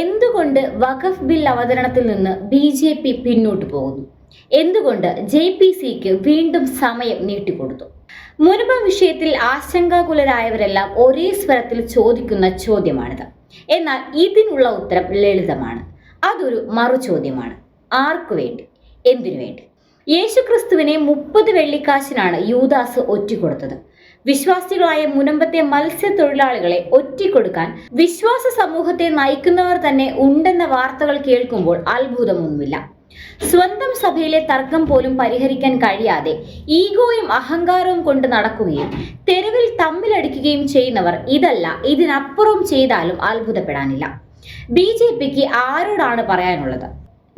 എന്തുകൊണ്ട് വഖഫ് ബിൽ അവതരണത്തിൽ നിന്ന് B J P പിന്നോട്ട് പോകുന്നു? എന്തുകൊണ്ട് ജെ പി സിക്ക് വീണ്ടും സമയം നീട്ടിക്കൊടുത്തു? മുൻപ് വിഷയത്തിൽ ആശങ്കാകുലരായവരെല്ലാം ഒരേ സ്വരത്തിൽ ചോദിക്കുന്ന ചോദ്യമാണിത്. എന്നാൽ ഇതിനുള്ള ഉത്തരം ലളിതമാണ്. അതൊരു മറു ചോദ്യമാണ് ആർക്കു വേണ്ടി? എന്തിനു വേണ്ടി? യേശുക്രിസ്തുവിനെ മുപ്പത് വെള്ളിക്കാശിനാണ് യൂദാസ് ഒറ്റിക്കൊടുത്തത്. വിശ്വാസികളായ മുനമ്പത്തെ മത്സ്യത്തൊഴിലാളികളെ ഒറ്റിക്കൊടുക്കാൻ വിശ്വാസ സമൂഹത്തെ നയിക്കുന്നവർ തന്നെ ഉണ്ടെന്ന വാർത്തകൾ കേൾക്കുമ്പോൾ അത്ഭുതമൊന്നുമില്ല. സ്വന്തം സഭയിലെ തർക്കം പോലും പരിഹരിക്കാൻ കഴിയാതെ ഈഗോയും അഹങ്കാരവും കൊണ്ട് നടക്കുകയും തെരുവിൽ തമ്മിലടിക്കുകയും ചെയ്യുന്നവർ ഇതല്ല ഇതിനപ്പുറവും ചെയ്താലും അത്ഭുതപ്പെടാനില്ല. ബി ജെ പിക്ക് ആരോടാണ് പറയാനുള്ളത്?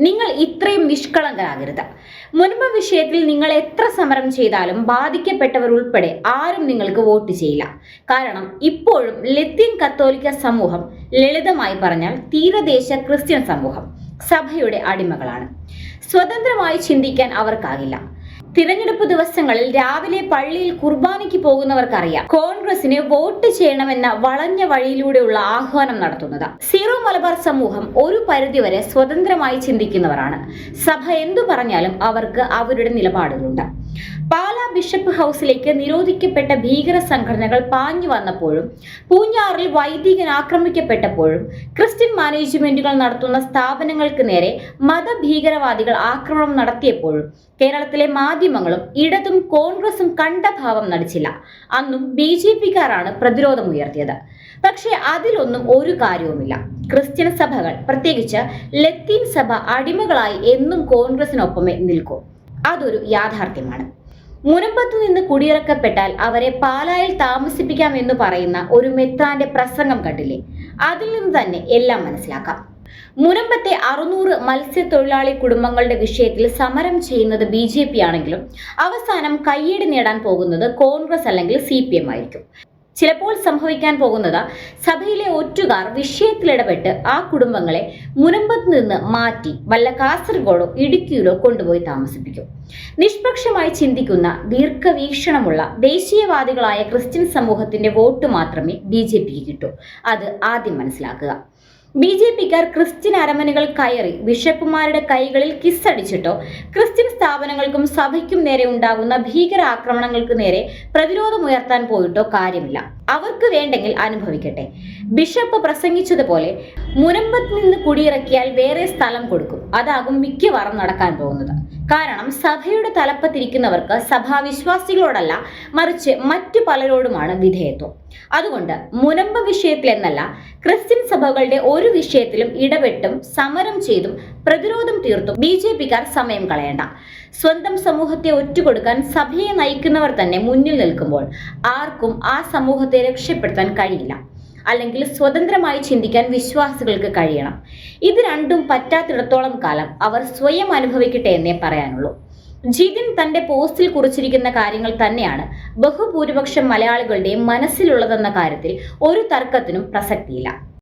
നിങ്ങൾ ഇത്രയും നിഷ്കളങ്കരാകരുത്. മുൻപ് വിഷയത്തിൽ നിങ്ങൾ എത്ര സമരം ചെയ്താലും ബാധിക്കപ്പെട്ടവർ ഉൾപ്പെടെ ആരും നിങ്ങൾക്ക് വോട്ട് ചെയ്യില്ല. കാരണം ഇപ്പോഴും ലത്തീൻ കത്തോലിക്ക സമൂഹം ലളിതമായി പറഞ്ഞാൽ തീരദേശ ക്രിസ്ത്യൻ സമൂഹം സഭയുടെ അടിമകളാണ്. സ്വതന്ത്രമായി ചിന്തിക്കാൻ അവർക്കാകില്ല. തിരഞ്ഞെടുപ്പ് ദിവസങ്ങളിൽ രാവിലെ പള്ളിയിൽ കുർബാനയ്ക്ക് പോകുന്നവർക്കറിയാം. കോൺഗ്രസിന് വോട്ട് ചെയ്യണമെന്ന വളഞ്ഞ വഴിയിലൂടെയുള്ള ആഹ്വാനം നടത്തുന്നത്. സീറോ മലബാർ സമൂഹം ഒരു പരിധിവരെ സ്വതന്ത്രമായി ചിന്തിക്കുന്നവരാണ്. സഭ എന്തു പറഞ്ഞാലും അവർക്ക് അവരുടെ നിലപാടുകളുണ്ട്. പാലാ ബിഷപ്പ് ഹൗസിലേക്ക് നിരോധിക്കപ്പെട്ട ഭീകര സംഘടനകൾ പാഞ്ഞു വന്നപ്പോഴും പൂഞ്ഞാറിൽ വൈദികൻ ആക്രമിക്കപ്പെട്ടപ്പോഴും ക്രിസ്ത്യൻ മാനേജ്മെന്റുകൾ നടത്തുന്ന സ്ഥാപനങ്ങൾക്ക് നേരെ മതഭീകരവാദികൾ ആക്രമണം നടത്തിയപ്പോഴും കേരളത്തിലെ മാധ്യമങ്ങളും ഇടതും കോൺഗ്രസും കണ്ട ഭാവം നടിച്ചില്ല. അന്നും ബി ജെ പിക്കാരാണ് പ്രതിരോധമുയർത്തിയത്. പക്ഷേ അതിലൊന്നും ഒരു കാര്യവുമില്ല. ക്രിസ്ത്യൻ സഭകൾ പ്രത്യേകിച്ച് ലത്തീൻ സഭ അടിമകളായി എന്നും കോൺഗ്രസിനൊപ്പമേ നിൽക്കൂ. അതൊരു യാഥാർത്ഥ്യമാണ്. മുനമ്പത്തു നിന്ന് കുടിയിറക്കപ്പെട്ടാൽ അവരെ പാലായിൽ താമസിപ്പിക്കാം എന്ന് പറയുന്ന ഒരു മെത്രാന്റെ പ്രസംഗം കണ്ടില്ലേ? അതിൽ നിന്ന് തന്നെ എല്ലാം മനസ്സിലാക്കാം. മുനമ്പത്തെ അറുന്നൂറ് മത്സ്യത്തൊഴിലാളി കുടുംബങ്ങളുടെ വിഷയത്തിൽ സമരം ചെയ്യുന്നത് ബി ജെ പി ആണെങ്കിലും അവസാനം കയ്യേടി നേടാൻ പോകുന്നത് കോൺഗ്രസ് അല്ലെങ്കിൽ സി പി എം ആയിരിക്കും. ചിലപ്പോൾ സംഭവിക്കാൻ പോകുന്നത് സഭയിലെ ഒറ്റുകാർ വിഷയത്തിലിടപെട്ട് ആ കുടുംബങ്ങളെ മുനമ്പത്ത് നിന്ന് മാറ്റി വല്ല കാസർഗോഡോ ഇടുക്കിയിലോ കൊണ്ടുപോയി താമസിപ്പിക്കും. നിഷ്പക്ഷമായി ചിന്തിക്കുന്ന ദീർഘവീക്ഷണമുള്ള ദേശീയവാദികളായ ക്രിസ്ത്യൻ സമൂഹത്തിന്റെ വോട്ട് മാത്രമേ ബി ജെ പിക്ക് കിട്ടൂ. അത് ആദ്യം മനസ്സിലാക്കുക. ബി ജെ പിക്കാർ ക്രിസ്ത്യൻ അരമനകൾ കയറി ബിഷപ്പുമാരുടെ കൈകളിൽ കിസ്സടിച്ചിട്ടോ ക്രിസ്ത്യൻ സ്ഥാപനങ്ങൾക്കും സഭയ്ക്കും നേരെ ഉണ്ടാകുന്ന ഭീകര ആക്രമണങ്ങൾക്ക് നേരെ പ്രതിരോധമുയർത്താൻ പോയിട്ടോ കാര്യമില്ല. അവർക്ക് വേണ്ടെങ്കിൽ അനുഭവിക്കട്ടെ. ബിഷപ്പ് പ്രസംഗിച്ചതുപോലെ മുനമ്പത്ത് നിന്ന് കുടിയിറക്കിയാൽ വേറെ സ്ഥലം കൊടുക്കും. അതാകും മിക്കവാറും നടക്കാൻ പോകുന്നത്. കാരണം സഭയുടെ തലപ്പത്തിരിക്കുന്നവർക്ക് സഭാവിശ്വാസികളോടല്ല മറിച്ച് മറ്റു പലരോടുമാണ് വിധേയത്വം. അതുകൊണ്ട് മുനമ്പ വിഷയത്തിൽ എന്നല്ല ക്രിസ്ത്യൻ സഭകളുടെ ഒരു വിഷയത്തിലും ഇടപെട്ടും സമരം ചെയ്തും പ്രതിരോധം തീർത്തും ബി ജെ പിക്കാർ സമയം കളയണ്ട. സ്വന്തം സമൂഹത്തെ ഒറ്റുകൊടുക്കാൻ സഭയെ നയിക്കുന്നവർ തന്നെ മുന്നിൽ നിൽക്കുമ്പോൾ ആർക്കും ആ സമൂഹത്തെ രക്ഷപ്പെടുത്താൻ കഴിയില്ല. അല്ലെങ്കിൽ സ്വതന്ത്രമായി ചിന്തിക്കാൻ വിശ്വാസികൾക്ക് കഴിയണം. ഇത് രണ്ടും പറ്റാത്തിടത്തോളം കാലം അവർ സ്വയം അനുഭവിക്കട്ടെ എന്നേ പറയാനുള്ളൂ. ജിതിൻ തന്റെ പോസ്റ്റിൽ കുറിച്ചിരിക്കുന്ന കാര്യങ്ങൾ തന്നെയാണ് ബഹുഭൂരിപക്ഷം മലയാളികളുടെയും മനസ്സിലുള്ളതെന്ന കാര്യത്തിൽ ഒരു തർക്കത്തിനും പ്രസക്തിയില്ല.